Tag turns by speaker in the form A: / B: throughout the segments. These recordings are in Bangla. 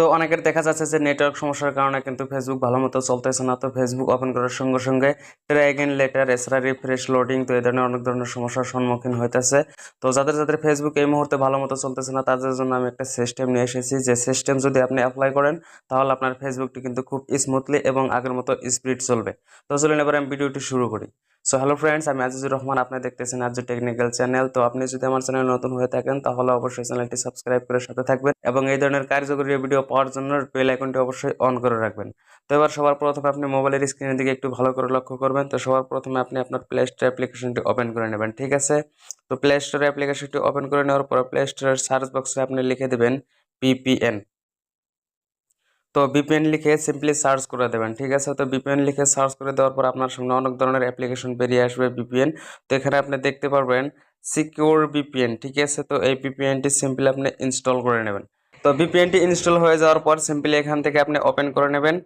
A: তো অনেকের দেখা যাচ্ছে যে নেটওয়ার্ক সমস্যার কারণে কিন্তু ফেসবুক ভালো মতো চলতেছে না। তো ফেসবুক ওপেন করার সঙ্গে সঙ্গে ট্র্যাগেন লেটার এছাড়া রিফ্রেশ লোডিং তো এই ধরনের অনেক ধরনের সমস্যার সম্মুখীন হইতেছে। তো যাদের যাদের ফেসবুক এই মুহূর্তে ভালো মতো চলতেছে না, তাদের জন্য আমি একটা সিস্টেম নিয়ে এসেছি। যে সিস্টেম যদি আপনি অ্যাপ্লাই করেন, তাহলে আপনার ফেসবুকটি কিন্তু খুব স্মুথলি এবং আগের মতো স্পিড চলবে। তো চলুন এবার আমি ভিডিওটি শুরু করি। সো হ্যালো ফ্রেন্ডস আমি আজিজুর রহমান আপনি দেখতেছেন আজু টেকনিক্যাল চ্যানেল তো আপনি যদি আমার চ্যানেল নতুন হয়ে থাকেন, তাহলে অবশ্যই চ্যানেলটি সাবস্ক্রাইব করে সাথে থাকবেন এবং এই ধরনের কার্যকরী ভিডিও পাওয়ার জন্য বেল আইকনটি অবশ্যই অন করে রাখবেন। তো এবার সবার প্রথমে আপনি মোবাইলের স্ক্রিনের দিকে একটু ভালো করে লক্ষ্য করবেন। তো সবার প্রথমে আপনি আপনার প্লে স্টোর অ্যাপ্লিকেশনটি ওপেন করে নেবেন, ঠিক আছে? তো প্লে স্টোর অ্যাপ্লিকেশনটি ওপেন করে নেওয়ার পর প্লে স্টোরের সার্চ বক্সে আপনি লিখে দেবেন পিপিএন তো বিপিএন লিখে সিম্পলি সার্চ করে দেবেন, ঠিক আছে? তো বিপিএন লিখে সার্চ করে দেওয়ার পর আপনার সামনে অনেক ধরনের অ্যাপ্লিকেশন বেরিয়ে আসবে বিপিএন তো এখানে আপনি দেখতে পারবেন সিকিউর বিপিএন ঠিক আছে? তো এই বিপিএনটি সিম্পলি আপনি ইনস্টল করে নেবেন। তো বিপিএনটি ইনস্টল হয়ে যাওয়ার পর সিম্পলি এখান থেকে আপনি ওপেন করে নেবেন।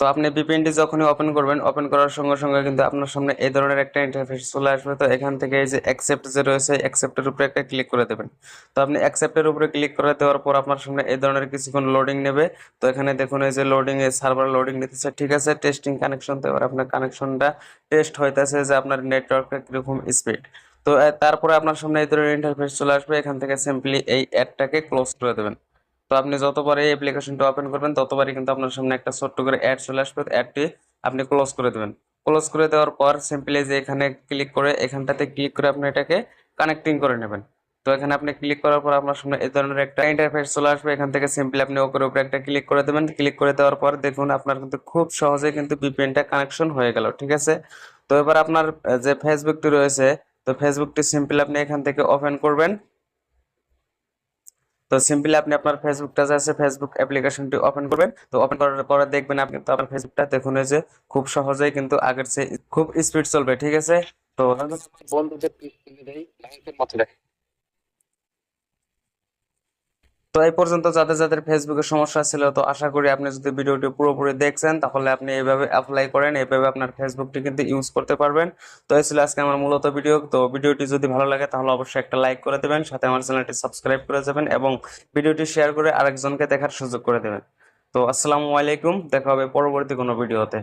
A: তো আপনি বিপিএনটি যখনই ওপেন করবেন ওপেন করার সঙ্গে সঙ্গে কিন্তু আপনার সামনে এই ধরনের একটা ইন্টারফেস চলে আসবে। তো এখান থেকে এই যে অ্যাকসেপ্ট যে রয়েছে অ্যাকসেপ্টের উপরে একটা ক্লিক করে দেবেন। তো আপনি অ্যাকসেপ্টের উপরে ক্লিক করে দেওয়ার পর আপনার সামনে এই ধরনের কিছুক্ষণ লোডিং নেবে। তো এখানে দেখুন এই যে লোডিং এ সার্ভার লোডিং নিতেছে। ঠিক আছে টেস্টিং কানেকশন তো এবার আপনার কানেকশনটা টেস্ট হইতেছে যে আপনার নেটওয়ার্কের কীরকম স্পিড তো তারপরে আপনার সামনে এই ধরনের ইন্টারফেস চলে আসবে। এখান থেকে সিম্পলি এই অ্যাডটাকে ক্লোজ করে দেবেন। আপনি যতবার এই অ্যাপ্লিকেশনটা ওপেন করবেন, ততবারই কিন্তু আপনার সামনে একটা ছোট্ট করে অ্যাড চলে আসবে। অ্যাডটি আপনি ক্লোজ করে দেবেন। ক্লোজ করে দেওয়ার পর সিম্পলি যে এখানে ক্লিক করে এখানটাতে ক্লিক করে আপনি এটাকে কানেক্টিং করে নেবেন। তো এখানে আপনি ক্লিক করার পর আপনার সামনে এই ধরনের একটা ইন্টারফেস চলে আসবে। এখান থেকে সিম্পলি আপনি ওপরে উপরে একটা ক্লিক করে দেবেন। ক্লিক করে দেওয়ার পর দেখুন আপনার কিন্তু খুব সহজে কিন্তু ভিপিএনটা কানেকশন হয়ে গেল, ঠিক আছে? তো এবার আপনার যে ফেসবুকটি রয়েছে, তো ফেসবুকটি সিম্পলি আপনি এখান থেকে ওপেন করবেন। তো সিম্পলি আপনি আপনার ফেসবুকটা যে আছে ফেসবুক অ্যাপ্লিকেশনটি ওপেন করবেন। তো ওপেন করার পরে দেখবেন আপনি তো আপনার ফেসবুকটা দেখুন যে খুব সহজেই কিন্তু আগের চেয়ে খুব স্পিড চলবে, ঠিক আছে? তো বন্ধুদের মতো দেখে তো এই পর্যন্ত যাদের যাদের ফেসবুকে সমস্যা ছিল, তো আশা করি আপনি যদি ভিডিওটি পুরোপুরি দেখছেন, তাহলে আপনি এইভাবে অ্যাপ্লাই করেন এইভাবে আপনার ফেসবুকটি কিন্তু ইউজ করতে পারবেন। তো এই ছিল আজকে আমার মূলত ভিডিও তো ভিডিওটি যদি ভালো লাগে, তাহলে অবশ্যই একটা লাইক করে দেবেন, সাথে আমার চ্যানেলটি সাবস্ক্রাইব করে যাবেন এবং ভিডিওটি শেয়ার করে আরেকজনকে দেখার সুযোগ করে দেবেন। তো আসসালামু আলাইকুম, দেখা হবে পরবর্তী কোনো ভিডিওতে